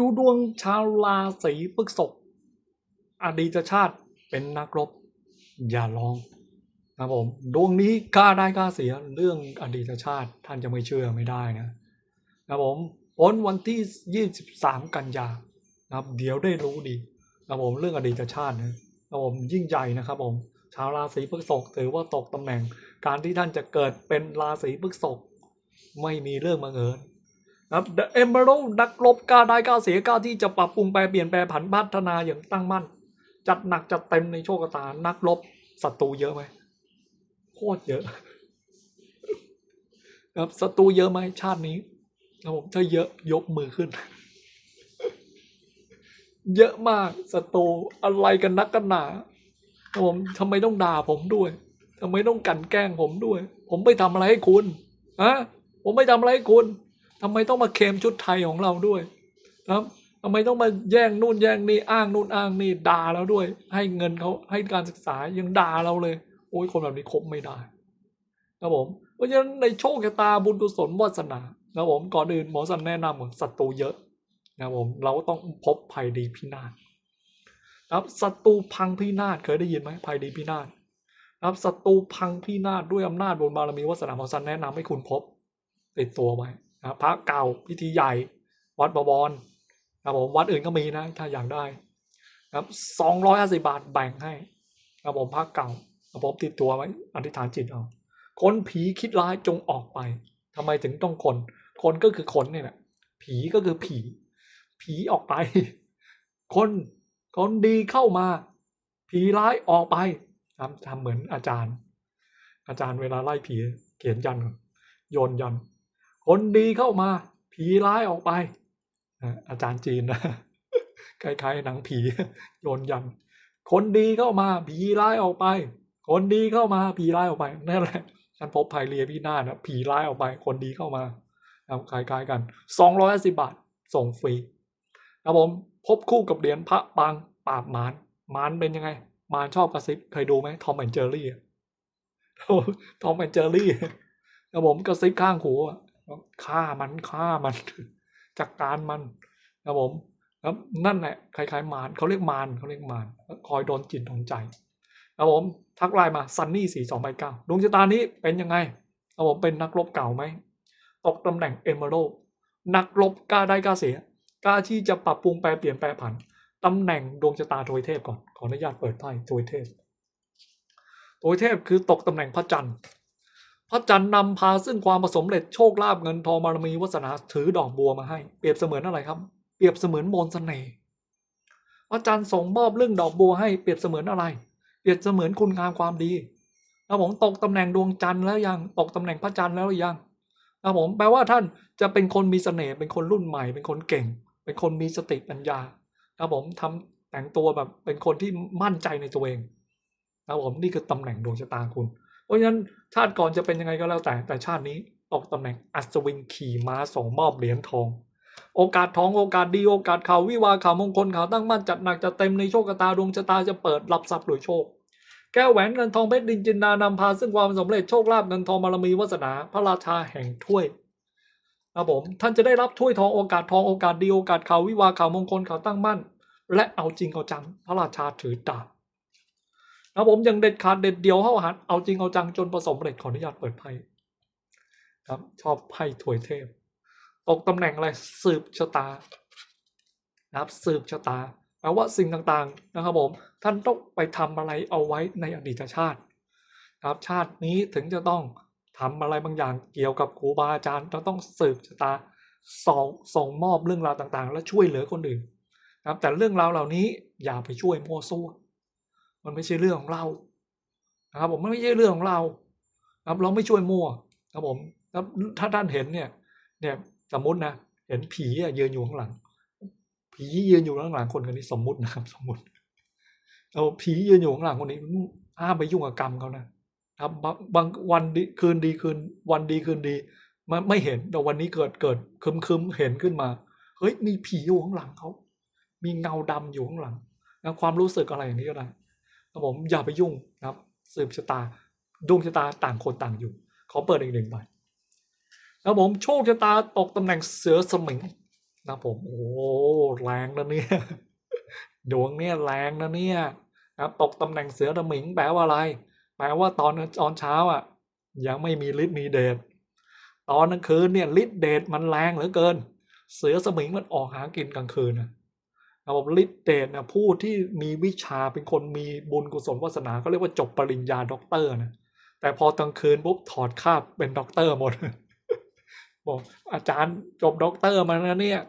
ดูดวงชาวราศีพฤษภอดีตชาติเป็นนักรบ อย่าลองนะผมดวงนี้กล้าได้กล้าเสียเรื่องอดีตชาติท่านจะไม่เชื่อไม่ได้นะนะผมพ้นวันที่ 23 กันยานะครับ เดี๋ยวได้รู้ดีนะผมเรื่องอดีตชาตินะนะผมยิ่งใหญ่นะครับผมชาวราศีพฤษภถือว่าตกตำแหน่ง การที่ท่านจะเกิดเป็นราศีพฤษภไม่มีเรื่องบังเอิญน ครับ The Emerald นักรบกล้าได้กล้าเสียกล้าที่จะปรับปรุงแปลเปลี่ยนแปลผันพัฒนาอย่างตั้งมั่น จัดหนักจัดเต็มในโชคชะตา นักรบศัตรูเยอะไหมโคตรเยอะครับศัตรูเยอะไหมชาตินี้ครับผมถ้าเยอะยกมือขึ้น เยอะมากศัตรูอะไรกันนักกันหนาครับผมทำไมต้องด่าผมด้วยทำไมต้องกันแกล้งผมด้วย ผมไปทำอะไรให้คุณฮะผมไม่ทำอะไรให้คุณ ทำไมต้องมาเคมชุดไทยของเราด้วยครับทำไมต้องมาแย่งนู่นแย่งนี่อ้างนู่นอ้างนี่ด่าเราด้วย ให้เงินเขาให้การศึกษายังด่าเราเลย โอ้ยคนแบบนี้คบไม่ได้ครับผมเพราะฉะนั้นในโชคชะตาบุญกุศลวาสนานะครับผมก่อนอื่นหมอสันแนะนำว่าศัตรูเยอะนะครับผมเราต้องพบภัยดีพินาศครับศัตรูพังพินาศเคยได้ยินไหมภัยดีพินาศครับศัตรูพังพินาศด้วยอำนาจบุญบารมีวาสนาหมอสันแนะนำให้คุณพบติดตัวไว้ นะพระเก่าพิธีใหญ่ วัดบวรนะครับผมวัดอื่นก็มีนะถ้าอยากได้นะครับสองร้อยห้าสิบาทแบ่งให้นะครับผมพระเก่านะครับผมติดตัวไว้อธิษฐานจิตเอาคนผีคิดร้ายจงออกไปทำไมถึงต้องคน คนก็คือคนเนี่ยแหละผีก็คือผี ผีออกไป คนคนดีเข้ามา ผีร้ายออกไปทำทำเหมือนอาจารย์ อาจารย์เวลาไล่ผีเขียนยันโยนยัน คนดีเข้ามา ผีร้ายออกไป อาจารย์จีนนะคล้ายๆหนังผีโยนยัน คนดีเข้ามา ผีร้ายออกไป คนดีเข้ามา ผีร้ายออกไปนั่นแหละท่านพบภัยเรียพี่หน้านะผีร้ายออกไป คนดีเข้ามาคล้ายๆกันสองร้อยสิบาท ส่งฟรีครับผมพบคู่กับเหรียญพระปางปราบมารมารเป็นยังไง มารชอบกระซิบเคยดูไหมทอมแอนเจอรี่ทอมแอนเจอรี่ครับผมกระซิบข้างหู ฆ่ามันฆ่ามันจัดการมันครับผมครับนั่นแหละคล้ายๆมารเขาเรียกมารเขาเรียกมารคอยโดนจิตโดนใจครับผมทักไลน์มาซันนี่สี่สองใบเก้าดวงชะตานี้เป็นยังไงครับผมเป็นนักรบเก่าไหมตกตำแหน่งเอเมอรัลนักรบกล้าได้กล้าเสียกล้าที่จะปรับปรุงแปลเปลี่ยนแปลผันตำแหน่งดวงชะตาโทยเทพก่อนขออนุญาตเปิดไพ่โทยเทพโทยเทพคือตกตำแหน่งพระจันทร์ พระจันทร์นำพาซึ่งความผสมเร็จโชคลาภเงินทองบารมีวาสนาถือดอกบัวมาให้ เปรียบเสมือนอะไรครับ เปรียบเสมือนมนต์เสน่ห์พระจันทร์ส่งมอบเรื่องดอกบัวให้เปรียบเสมือนอะไร เปรียบเสมือนคุณงามความดีนะผมตกตำแหน่งดวงจันทร์แล้วยังตกตำแหน่งพระจันทร์แล้วหรือยังนะผมแปลว่าท่านจะเป็นคนมีเสน่ห์เป็นคนรุ่นใหม่ เป็นคนเก่ง เป็นคนมีสติปัญญานะผมทำแต่งตัวแบบเป็นคนที่มั่นใจในตัวเองนะผมนี่คือตำแหน่งดวงชะตาคุณ ราะฉะนั้นชาติก่อนจะเป็นยังไงก็แล้วแต่แต่ชาตินี้ตกตำแหน่งอัศวินขี่ม้าส่งมอบเหรียญทอง โอกาสทองโอกาสดีโอกาสข่าววิวาข่าวมงคลข่าวตั้งมั่นจัดหนักจัดเต็มในโชคชะตาดวงชะตาจะเปิดรับทรัพย์รวยโชค แก้วแหวนเงินทองเพชรดินจินดานำพาซึ่งความสำเร็จโชคลาภเงินทองบารมีวาสนาพระราชาแห่งถ้วยครับผมท่านจะได้รับถ้วยทองโอกาสทองโอกาสดีโอกาสข่าววิวาข่าวมงคลข่าวตั้งมั่น และเอาจริงเอาจังพระราชาถือดาบ นะผมยังเด็ดขาดเด็ดเดียวเข้าหันเอาจริงเอาจังจนประสบผลสำเร็จขออนุญาตเปิดไพ่ครับชอบไพ่ถวยเทพตกตำแหน่งอะไรสืบชะตานะครับสืบชะตาแปลว่าสิ่งต่างๆนะครับผมท่านต้องไปทำอะไรเอาไว้ในอดีตชาติครับชาตินี้ถึงจะต้องทำอะไรบางอย่างเกี่ยวกับครูบาอาจารย์เราต้องสืบชะตาส่งส่งมอบเรื่องราวต่างๆ และช่วยเหลือคนอื่นนะครับแต่เรื่องราวเหล่านี้อย่าไปช่วยมั่วซั่ว มันไม่ใช่เรื่องของเรานะครับผมมันไม่ใช่เรื่องของเราครับเราไม่ช่วยมั่วครับผมครับถ้าท่านเห็นเนี่ยเนี่ยสมมตินะเห็นผีอะยืนอยู่ข้างหลัง ผียืนอยู่ข้างหลังคนคนนี้สมมุตินะครับสมมุติเอาผียืนอยู่ข้างหลังคนนี้ห้ามไปยุ่งกับกรรมเขานะครับบางวันดีคืนดีคืนวันดีคืนดีไม่ไม่เห็นแต่วันนี้เกิดเกิดคึมคึมเห็นขึ้นมาเฮ้ยมีผีอยู่ข้างหลังเขามีเงาดำอยู่ข้างหลังนะความรู้สึกอะไรอย่างนี้ก็ได้ ครับผมอย่าไปยุ่งนะครับ สืบชะตาดวงชะตาต่างคนต่างอยู่ ขอเปิดอีกหนึ่งใบแล้วผมโชคชะตาตกตำแหน่งเสือสมิงนะผมโอ้แรงนะเนี่ยดวงเนี่ยแรงนะเนี่ยนะครับตกตำแหน่งเสือดำหมิงแปลว่าอะไร แปลว่าตอนตอนเช้าอะ ยังไม่มีฤทธิ์มีเดชตอนกลางคืนเนี่ยฤทธิ์เดชมันแรงเหลือเกิน เสือสมิงมันออกหากินกลางคืนนะ รับผมฤทธิ์เดชนะผู้ที่มีวิชาเป็นคนมีบุญกุศลวาสนาก็เรียกว่าจบปริญญาด็อกเตอร์นะแต่พอกลางคืนปุ๊บถอดคาบเป็นด็อกเตอร์หมดบอกอาจารย์จบด็อกเตอร์มาแล้วเนี่ย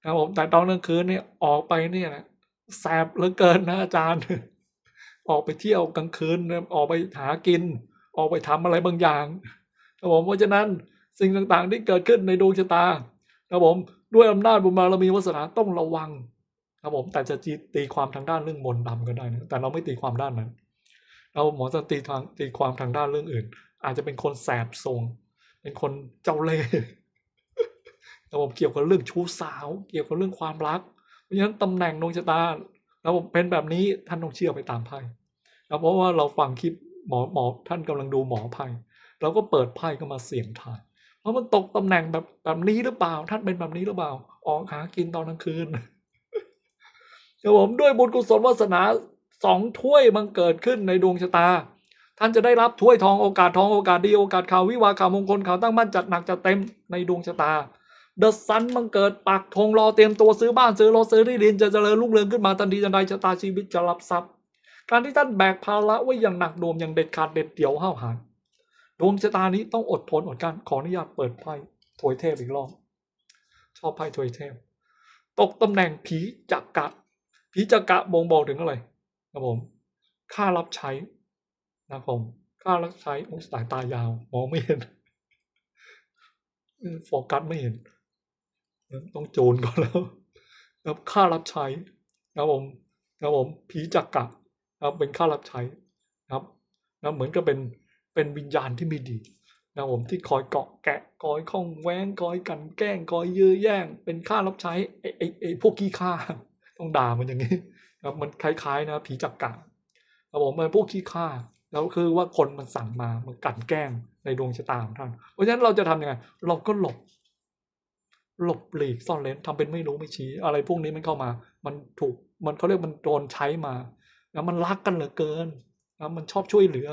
นะครับผมแต่ตอนกลางคืนเนี่ยออกไปเนี่ยนะแสบเหลือเกินนะอาจารย์ ออกไปเที่ยวกลางคืนออกไปหากิน ออกไปทำอะไรบางอย่างครับผมเพราะฉะนั้นสิ่งต่างๆที่เกิดขึ้นในดวงชะตาครับผมด้วยอำนาจบุญบารมีวาสนาต้องระวัง ครับผมแต่จะตีความทางด้านเรื่องมนต์ดำก็ได้นะแต่เราไม่ตีความด้านนั้น เราหมอจะตีทางตีความทางด้านเรื่องอื่น อาจจะเป็นคนแสบทรง เป็นคนเจ้าเล่ห์ครับผมเกี่ยวกับเรื่องชู้สาว เกี่ยวกับเรื่องความรัก เพราะฉะนั้นตำแหน่งดวงชะตาแล้วผมเป็นแบบนี้ท่านต้องเชื่อไปตามไพ่ครับเพราะว่าเราฟังคลิปหมอหมอท่านกำลังดูหมอไพ่เราก็เปิดไพ่ก็มาเสี่ยงทายเพราะมันตกตำแหน่งแบบแบบนี้หรือเปล่า ท่านเป็นแบบนี้หรือเปล่าออกหากินตอนกลางคืน ครับผมด้วยบุญกุศลวาสนาสองถ้วยมันเกิดขึ้นในดวงชะตา ท่านจะได้รับถ้วยทองโอกาสทองโอกาสดีโอกาสข่าววิวาข่าวมงคลข่าวตั้งมั่นจัดหนักจัดเต็มในดวงชะตาเดอะซันมันเกิดปักธงรอเตรียมตัวซื้อบ้านซื้อรถซื้อที่ดินจะเจริญรุ่งเรืองขึ้นมาทันทีทันใดชะตาชีวิตจะรับทรัพย์การที่ท่านแบกภาระไว้อย่างหนักหน่วงอย่างเด็ดขาดเด็ดเดี่ยวห้าวหาญดวงชะตานี้ต้องอดทนอดกลั้นขออนุญาตเปิดไพ่ถวยเทพอีกรอบชอบไพ่ถวยเทพ ตกตำแหน่งผีจักกะ ผีจักกะบ่งบอกถึงอะไรครับผมค่ารับใช้นะครับผมค่ารับใช้โอ้สายตายาวมองไม่เห็นโฟกัสไม่เห็น ต้องโจนก่อนแล้วครับค่ารับใช้ครับผมครับผมผีจักกะครับเป็นค่ารับใช้ครับนะเหมือนกับเป็นเป็นวิญญาณที่ไม่ดีนะครับผมที่คอยเกาะแกะคอยข้องแว้งคอยกันแกล้งคอยยื้อแย่ง เป็นค่ารับใช้ไอ้ไอ้ไอ้พวกขี้ข้า ต้องด่ามันอย่างนี้ครับมันคล้ายๆ นะ ผีจักกะครับผมมันพวกขี้ข้าแล้วคือว่าคนมันสั่งมามันกลันแกล้งในดวงชะตาของท่าน เพราะฉะนั้นเราจะทำยังไง เราก็หลบ หลบหลีกซ่อนเลนทำเป็นไม่รู้ไม่ชี้ อะไรพวกนี้มันเข้ามา มันถูกมันเขาเรียกมันโดนใช้มาแล้วมันรักกันเหลือเกินแล้วมันชอบช่วยเหลือ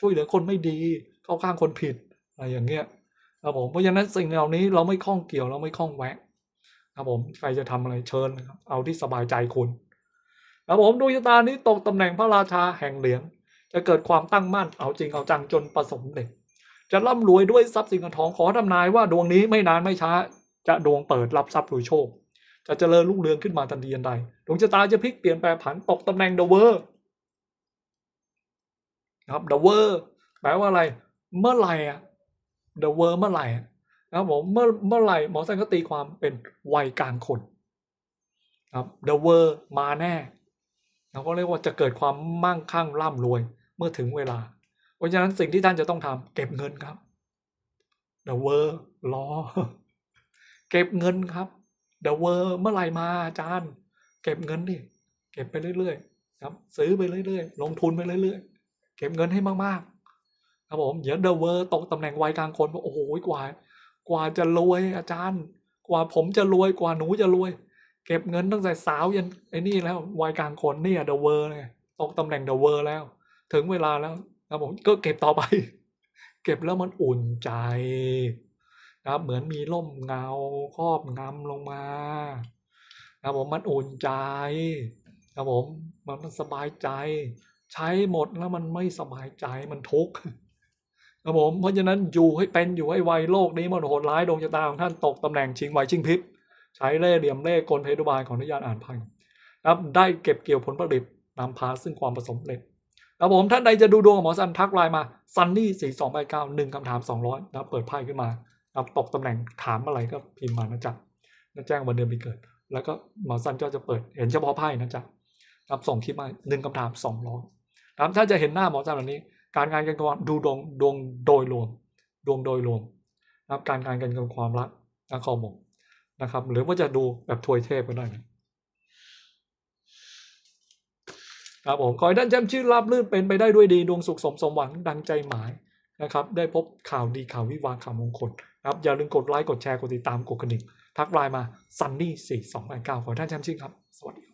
ช่วยเหลือคนไม่ดี เข้าข้างคนผิดอะไรอย่างเงี้ยครับผมเพราะฉะนั้นสิ่งเหล่านี้เราไม่ข้องเกี่ยวเราไม่ข้องแวะ ครับผมใครจะทำอะไรเชิญนะครับเอาที่สบายใจคุณครับผมดวงชะตานี้ตกตำแหน่งพระราชาแห่งเหรียญจะเกิดความตั้งมั่นเอาจริงเอาจังจนประสบเร็จจะร่ำรวยด้วยทรัพย์สินเงินทองขอทำนายว่าดวงนี้ไม่นานไม่ช้า จะดวงเปิดรับทรัพย์รวยโชค จะเจริญรุ่งเรืองขึ้นมาทันทีทันใดดวงชะตาจะพลิกเปลี่ยนแปลผันตกตำแหน่งเดอะเวอร์ครับเดอะเวอร์แปลว่าอะไร เมื่อไหร่อะเดอะเวอร์เมื่อไหร่อะ นะครับผมเมื่อเมื่อไหร่หมอสันก็ตีความเป็นวัยกลางคนครับเดอะเวอร์มาแน่เราก็เรียกว่าจะเกิดความมั่งคั่งร่ำรวยเมื่อถึงเวลา เพราะฉะนั้นสิ่งที่ท่านจะต้องทำเก็บเงินครับเดอะเวอร์รอ เก็บเงินครับเดอะเวอร์เมื่อไหร่มาอาจารย์ เก็บเงินดิเก็บไปเรื่อยๆครับ ซื้อไปเรื่อยๆ ลงทุนไปเรื่อย ๆ เก็บเงินให้มากๆ ครับผมเดี๋ยวเดอะเวอร์ตกตำแหน่งวัยกลางคนโอ้โหกว่า กว่าจะรวยอาจารย์ กว่าผมจะรวยกว่าหนูจะรวย เก็บเงินตั้งแต่สาวยันไอ้นี่แล้ววัยกลางคนเนี่ยเดอะเวอร์ไงตกตำแหน่งเดอะเวอร์แล้ว ถึงเวลาแล้วครับผมก็เก็บต่อไป เก็บแล้วมันอุ่นใจนะครับเหมือนมีร่มเงาครอบงำลงมาครับผมมันอุ่นใจครับผมมันสบายใจ ใช้หมดแล้วมันไม่สบายใจมันทุกข์ ครับผมเพราะฉะนั้นอยู่ให้เป็นอยู่ให้ไวโลกนี้มันโหดร้ายดวงชะตาของท่านตกตำแหน่งชิงไหวชิงพริบใช้เล่เหลี่ยมเล่กลเพทุบายของอนุญาตอ่านพังครับได้เก็บเกี่ยวผลผลิตนำพาซึ่งความประสมเร็จครับผมท่านใดจะดูดวงกับหมอสันทักไลน์มาซันนี่สี่สองแปดเก้าหนึ่งคำถามสองร้อยนะเปิดไพ่ขึ้นมาครับตกตำแหน่งถามอะไรก็พิมพ์มานะจ๊ะแล้วแจ้งวันเดือนปีเกิด แล้วก็หมอสันก็จะเปิดเห็นเฉพาะไพ่นะจ๊ะครับส่งคลิปมาหนึ่งคำถามสองร้อยครับถ้าจะเห็นหน้าหมอสันแบบนี้ การงานการเงินดูดวงดวงโดยรวมดวงโดยรวมนะครับการงานการเงินความรักนะข้อมูลนะครับ หรือว่าจะดูแบบทวยเทพก็ได้นะครับผมขอให้ท่านแจ่มชื่นราบลื่นเป็นไปได้ด้วยดีดวงสุขสมสมหวังดังใจหมายนะครับ ได้พบข่าวดีข่าววิวาข่าวมงคลครับอย่าลืมกดไลค์กดแชร์กดติดตามกดกระดิ่งทักไลน์มา sunny 4 2 8 9ขอให้ท่านแชมป์ชิงครับ สวัสดี